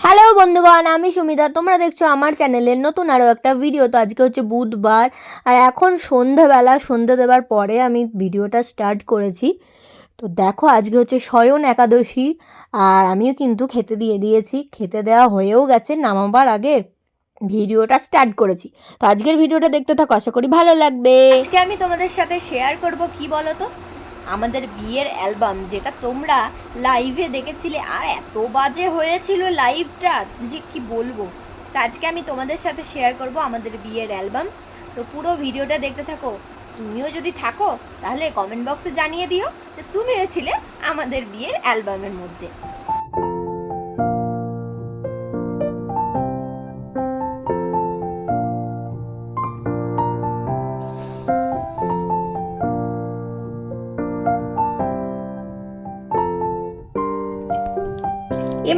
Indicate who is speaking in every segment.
Speaker 1: Hello বন্ধুগণ, আমি সুমিতা। তোমরা দেখছ আমার চ্যানেলের নতুন আরও একটা ভিডিও তো আজকে হচ্ছে বুধবার, আর এখন সন্ধ্যাবেলা, সন্ধ্যা দেওয়ার পরে আমি ভিডিওটা স্টার্ট করেছি। তো দেখো, আজকে হচ্ছে শয়ন একাদশী, আর আমিও কিন্তু খেতে দিয়ে দিয়েছি। খেতে দেওয়া হয়েও গেছে, নামাবার আগে ভিডিওটা স্টার্ট করেছি। তো আজকের ভিডিওটা দেখতে থাকো, আশা করি ভালো লাগবে। আজকে আমি তোমাদের সাথে শেয়ার করব, কি বলো তো আমাদের বিয়ের অ্যালবাম, যেটা তোমরা লাইভে দেখেছিলে। আর এত বাজে হয়েছিল লাইভটা যে কি বলব? তো আজকে আমি তোমাদের সাথে শেয়ার করব আমাদের বিয়ের অ্যালবাম। তো পুরো ভিডিওটা দেখতে থাকো। তুমিও যদি থাকো, তাহলে কমেন্ট বক্সে জানিয়ে দিও যে তুমিও ছিলে আমাদের বিয়ের অ্যালবামের মধ্যে।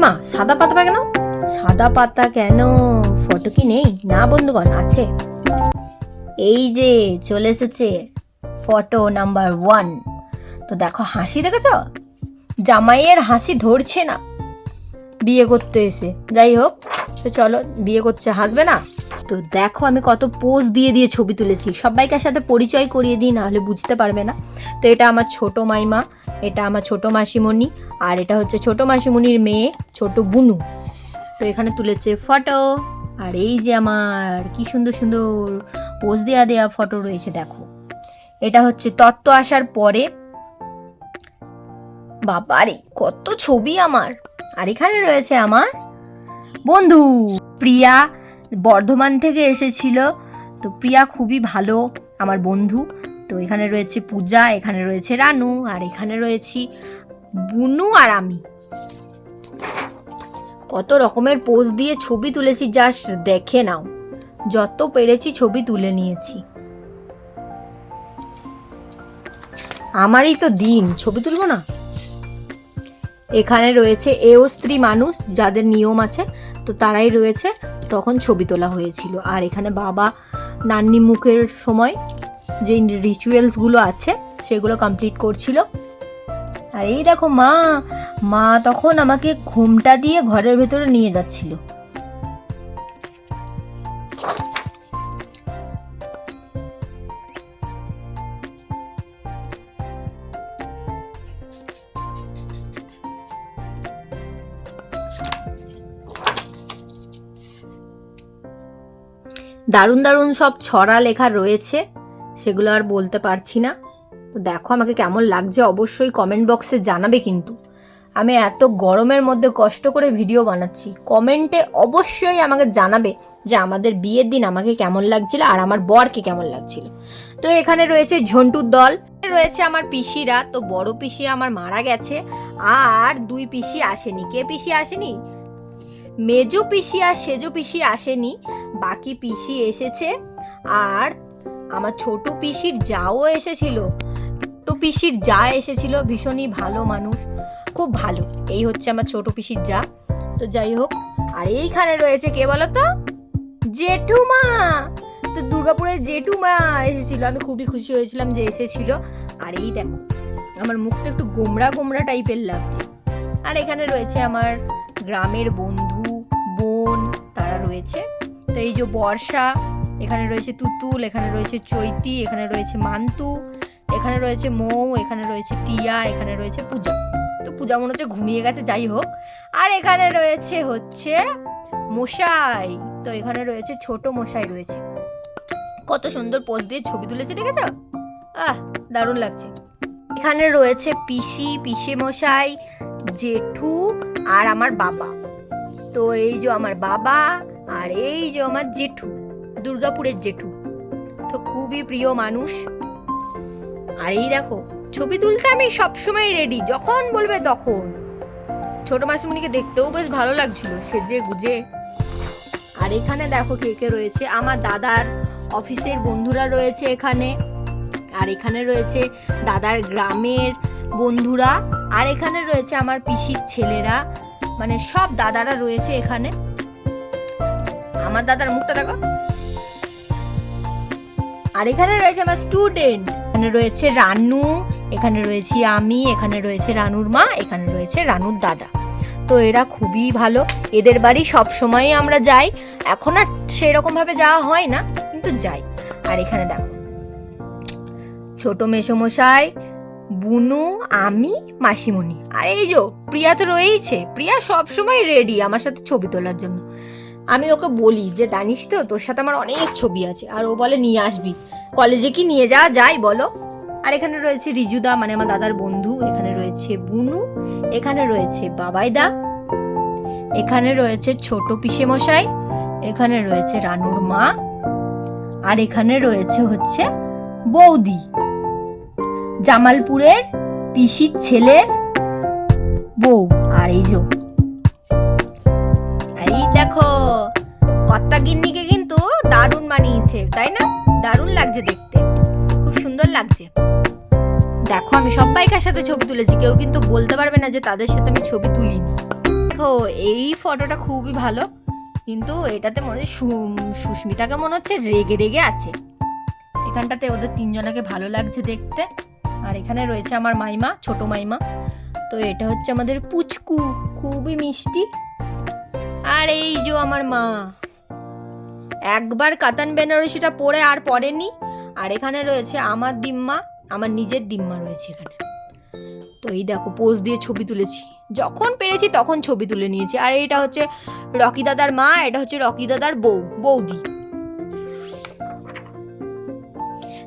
Speaker 1: এমা সাদা পাতা কেন? সাদা পাতা কেন? ফটো কি নেই? না বন্ধুগণ, আছে। এই যে চলে এসেছে ফটো নাম্বার ওয়ান। তো দেখো, হাসি দেখেছ? জামাইয়ের হাসি ধরছে না। বিয়ে করতে এসে। যাই হোক, তো চলো, বিয়ে করছে, হাসবে না? তো দেখো, আমি কত পোজ দিয়ে দিয়ে ছবি তুলেছি। সবাইকার সাথে পরিচয় করিয়ে দিই, নাহলে বুঝতে পারবে না। তো এটা আমার ছোট মাইমা। এটা আমার ছোট মাসিমণি আর এটা হচ্ছে ছোট মাসিমণির মেয়ে, ছোট বুনু। তো এখানে তুলেছে ফটো। আর এই যে আমার, কি সুন্দর সুন্দর পোজ দেয়া দেয়া ফটো রয়েছে, দেখো। এটা হচ্ছে তত্ত্ব আসার পরে। বাবারে, কত ছবি আমার। আর এখানে রয়েছে আমার বন্ধু, প্রিয়া বর্ধমান থেকে এসেছিল। তো প্রিয়া খুবই ভালো, আমার বন্ধু। তো এখানে রয়েছে পূজা, এখানে রয়েছে রানু, আর এখানে রয়েছি বুনু আর আমি। কত রকমের পোজ দিয়ে ছবি তুলেছি জাস্ট দেখে নাও। যত পেরেছি ছবি তুলে নিয়েছি। আমারই তো দিন, ছবি তুলবো না? এখানে রয়েছে এও স্ত্রী মানুষ, যাদের নিয়ম আছে, তো তারাই রয়েছে, তখন ছবি তোলা হয়েছিল। আর এখানে বাবা, নান্নি মুখের সময় যে রিচুয়ালসগুলো আছে, সেগুলো কমপ্লিট করছিল। আর এই দেখো মা মা তখন আমাকে ঘুমটা দিয়ে ঘরের ভেতরে নিয়ে যাচ্ছিল। দারুণ দারুণ সব ছড়া লেখা রয়েছে। সেগুলো আর বলতে পারছি না। তো দেখো আমাকে কেমন লাগছে, অবশ্যই কমেন্ট বক্সে জানাবে কিন্তু। আমি এত গরমের মধ্যে কষ্ট করে ভিডিও বানাচ্ছি। কমেন্টে অবশ্যই আমাকে জানাবে যে আমাদের বিয়ের দিন আমাকে কেমন লাগছিল আর আমার বরকে কেমন লাগছিল। তো এখানে রয়েছে ঝন্টুর দল, রয়েছে আমার পিসিরা। তো বড় পিসি আমার মারা গেছে, আর দুই পিসি আসেনি। কে পিসি আসেনি? মেজো পিসি আর সেজো পিসি আসেনি। বাকি পিসি এসেছে, আর আমার ছোট পিসির যাও এসেছিল। ছোট পিসির যা এসেছিল, ভীষণই ভালো মানুষ, খুব ভালো। এই হচ্ছে আমার ছোট পিসির যা। তো যাই হোক, আর এইখানে রয়েছে কে বলো তো জেঠুমা! তো দুর্গাপুরের জেঠুমা এসেছিল। আমি খুবই খুশি হয়েছিলাম যে এসেছিল। আর এই দেখো, আমার মুখটা একটু গোমড়া গোমড়া টাইপের লাগছে। আর এখানে রয়েছে আমার গ্রামের বন্ধু, বোন, তারা রয়েছে। তো এই যে বর্ষা এখানে রয়েছে তুতুল, এখানে রয়েছে চৈতি, এখানে রয়েছে মান্তু, এখানে রয়েছে মৌ, এখানে রয়েছে টিয়া, এখানে রয়েছে পূজা। তো পূজা মনে হচ্ছে ঘুমিয়ে গেছে, যাই হোক। আর এখানে রয়েছে হচ্ছে মশাই। তো এখানে রয়েছে ছোট মশাই রয়েছে। কত সুন্দর পোজ দিয়ে ছবি তুলেছে, দেখেছ? আহ, দারুণ লাগছে। এখানে রয়েছে পিসি, পিসে মশাই, জেঠু আর আমার বাবা। তো এই যে আমার বাবা আর এই যে আমার জেঠু। দুর্গাপুরের জেঠু। তো খুবই প্রিয় মানুষ। আর এই দেখো, ছবি তুলতে আমি সবসময় রেডি যখন বলবে তখন। ছোট মাসিমণিকে দেখতেও বেশ ভালো লাগছিল, সেজে গুজে। আর এখানে দেখো কে কে রয়েছে, আমার দাদার অফিসের বন্ধুরা রয়েছে এখানে। আর এখানে রয়েছে দাদার গ্রামের বন্ধুরা, আর এখানে রয়েছে আমার পিসির ছেলেরা। মানে সব দাদারা রয়েছে এখানে। আমার দাদার মুখটা দেখো। আর এখানে রয়েছে আমার স্টুডেন্ট এখানে রয়েছে রানু, এখানে রয়েছি আমি, এখানে রয়েছে রানুর মা, এখানে রয়েছে রানুর দাদা। তো এরা খুবই ভালো। এদের বাড়ি সব সময়ই আমরা যাই। এখন আর সেরকমভাবে যাওয়া হয় না, কিন্তু যাই। আর এখানে দেখো, ছোট মেসমশাই, বুনু, আমি, মাসিমণি। আর এই যো, প্রিয়া তো রয়েইছে। প্রিয়া সব সময় রেডি আমার সাথে ছবি তোলার জন্য। আমি ওকে বলি যে, জানিস তো, তোর সাথে আমার অনেক ছবি আছে। আর ও বলে, নিয়ে আসবি। কলেজে কি নিয়ে যাওয়া যায় বলো? আর এখানে রয়েছে রিজুদা মানে আমার দাদার বন্ধু। এখানে রয়েছে বুনু। এখানে রয়েছে বাবাইদা। এখানে রয়েছে ছোট পিসে মশাই এখানে রয়েছে রানুর মা। আর এখানে রয়েছে হচ্ছে বৌদি। জামালপুরের পিসির ছেলের বউ। আর এই যে কর্তা গিন্নিকে কিন্তু দারুণ মানিয়েছে, তাই না? দারুণ লাগছে দেখতে। খুব সুন্দর লাগছে। দেখো, আমি সবাইকার সাথে ছবি তুলেছি, কেউ কিন্তু বলতে পারবে না যে তাদের সাথে আমি ছবি তুলিনি। দেখো, এই ফটোটা খুবই ভালো, কিন্তু এটাতে মনে সুস্মিতাকে মনে হচ্ছে রেগে রেগে আছে। এখানটাতে ওদের তিনজনাকে ভালো লাগছে দেখতে। আর এখানে রয়েছে আমার মাইমা, ছোট মাইমা। তো এটা হচ্ছে আমাদের পুচকু, খুবই মিষ্টি। আর এই যে আমার মা। একবার কাতান বেনারসিটা পরে আর পরেনি আর এখানে রয়েছে আমার দিম্মা, আমার নিজের দিম্মা রয়েছে এখানে। তো এই দেখো, পোজ দিয়ে ছবি তুলেছি। যখন পেরেছি তখন ছবি তুলে নিয়েছি। আর এটা হচ্ছে রকি দাদার মা, এটা হচ্ছে রকি দাদার বউ, বৌদি।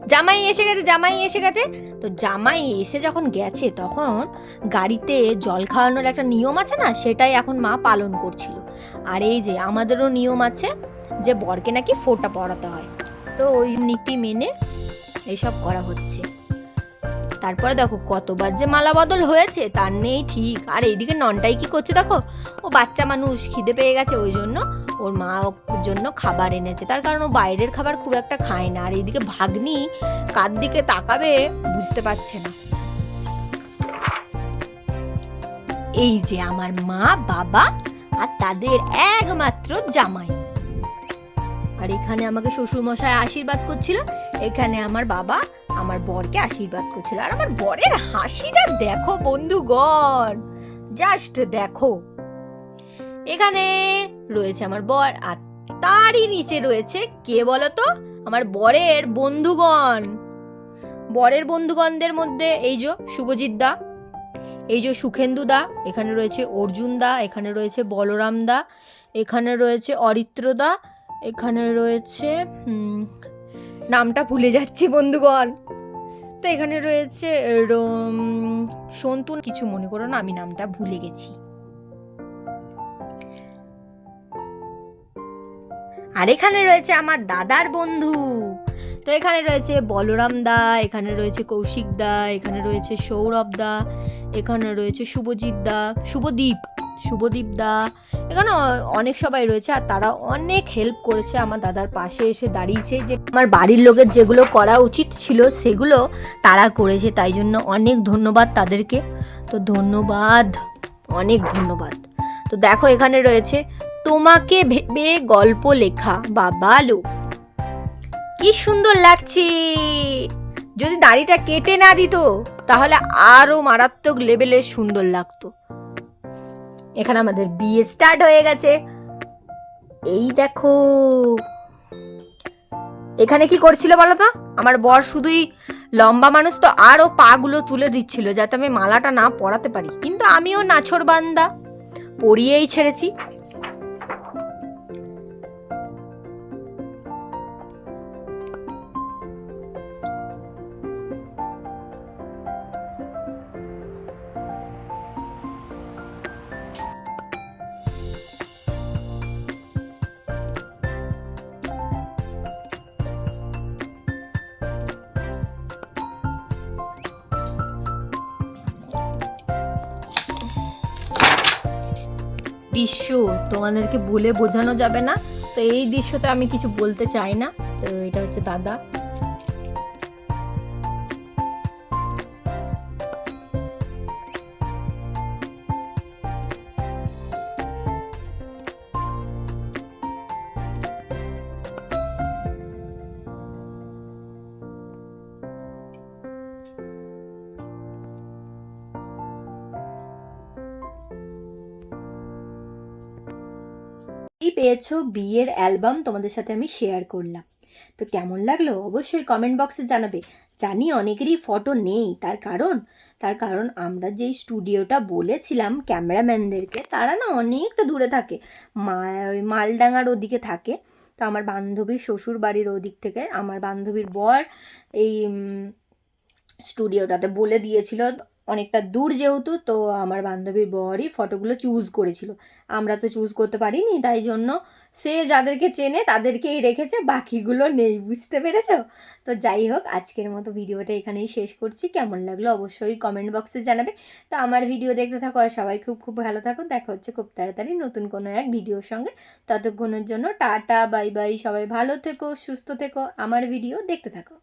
Speaker 1: জামাই এসে গেছে, জামাই এসে গেছে। তো জামাই এসে যখন গেছে, তখন গাড়িতে জল খাওয়ানোর একটা নিয়ম আছে না? সেটাই এখন মা পালন করছিল। আর এই যে আমাদেরও নিয়ম আছে যে বরকে নাকি ফোঁটা পড়াতে হয়। তো ওই নীতি মেনে এইসব করা হচ্ছে। তারপরে দেখো, কতবার যে মালা বদল হয়েছে, তার নেই ঠিক। আর এইদিকে ননটাই কি করছে দেখো? ও বাচ্চা মানুষ, খিদে পেয়ে গেছে, ওই জন্য ওর মা ওর জন্য খাবার এনেছে। তার কারণ ও বাইরের খাবার খুব একটা খায় না। আর এইদিকে ভাগ্নি কার দিকে তাকাবে বুঝতে পারছে না। এই যে আমার মা, বাবা আর তাদের একমাত্র জামাই। আর এখানে আমাকে শ্বশুর মশাই আশীর্বাদ করছিল, এখানে আমার বাবা আমার বরকে আশীর্বাদ করছিল। আর আমার বরের হাসিটা দেখো বন্ধুগণ জাস্ট দেখো। এখানে রয়েছে আমার বর, আর তারই নিচে রয়েছে কে বলতো? আমার বরের বন্ধুগণ। বরের বন্ধুগণদের মধ্যে এই যে শুভজিৎ দা, এই যে সুখেন্দু দা, এখানে রয়েছে অর্জুন দা, এখানে রয়েছে বলরাম দা, এখানে রয়েছে অরিত্র দা এখানে রয়েছে নামটা ভুলে যাচ্ছি বন্ধুগণ তো এখানে রয়েছে রোম- সন্তু, কিছু মনে করো না, আমি নামটা ভুলে গেছি। আর এখানে রয়েছে আমার দাদার বন্ধু। তো এখানে রয়েছে বলরাম দা, এখানে রয়েছে কৌশিক দা, এখানে রয়েছে সৌরভ দা, এখানে রয়েছে শুভজিৎ দা, শুভদীপ। শুভদীপ দা, এখানে অনেক সবাই রয়েছে আর তারা অনেক হেল্প করেছে আমার দাদার পাশে এসে দাঁড়িয়েছে যে আমার বাড়ির লোকের যেগুলো করা উচিত ছিল সেগুলো তারা করেছে, তাই জন্য অনেক ধন্যবাদ তাদেরকে। তো ধন্যবাদ, অনেক ধন্যবাদ। তো দেখো এখানে রয়েছে, তোমাকে ভেবে গল্প লেখা বাবালো কি সুন্দর লাগছে। যদি দাড়িটা কেটে না দিত, তাহলে আরও মারাত্মক লেভেলের সুন্দর লাগতো। এখানে আমাদের বিয়ে স্টার্ট হয়ে গেছে। এই দেখো। এখানে কি করছিল বলো তো আমার বর শুধুই লম্বা মানুষ তো আরও পাগুলো তুলে দিচ্ছিল যাতে আমি মালাটা না পরাতে পারি। কিন্তু আমিও নাছর বান্দা পরিয়েই ছেড়েছি। দৃশ্য, তোমাদেরকে বলে বোঝানো যাবে না। তো এই দৃশ্যতে আমি কিছু বলতে চাই না। তো এটা হচ্ছে দাদা। পেয়েছ বিয়ের অ্যালবাম তোমাদের সাথে আমি শেয়ার করলাম। তো কেমন লাগল অবশ্যই কমেন্ট বক্সে জানাবে। জানি অনেকেরই ফটো নেই, তার কারণ? তার কারণ আমরা যেই স্টুডিওটা বলেছিলাম ক্যামেরাম্যানদেরকে, তারা না অনেকটা দূরে থাকে। মা ওই মালডাঙ্গার ওদিকে থাকে। তো আমার বান্ধবীর শ্বশুর বাড়ির ওদিক থেকে আমার বান্ধবীর বর এই স্টুডিওটাতে বলে দিয়েছিল, অনেকটা দূর যেহেতু, তো আমার বান্ধবীর বরই ফটোগুলো চুজ করেছিল। আমরা তো চুজ করতে পারিনি, তাই জন্য সে যাদেরকে চেনে তাদেরকেই রেখেছে, বাকিগুলো নেই, বুঝতে পেরেছ? তো যাই হোক, আজকের মতো ভিডিওটা এখানেই শেষ করছি। কেমন লাগল অবশ্যই কমেন্ট বক্সে জানাবে। তো আমার ভিডিও দেখতে থাকো আর সবাই খুব খুব ভালো থাকো। দেখা হচ্ছে খুব তাড়াতাড়ি নতুন কোনো এক ভিডিওর সঙ্গে। ততক্ষণের জন্য টাটা বাই বাই সবাই ভালো থেকো, সুস্থ থেকো। আমার ভিডিও দেখতে থাকো।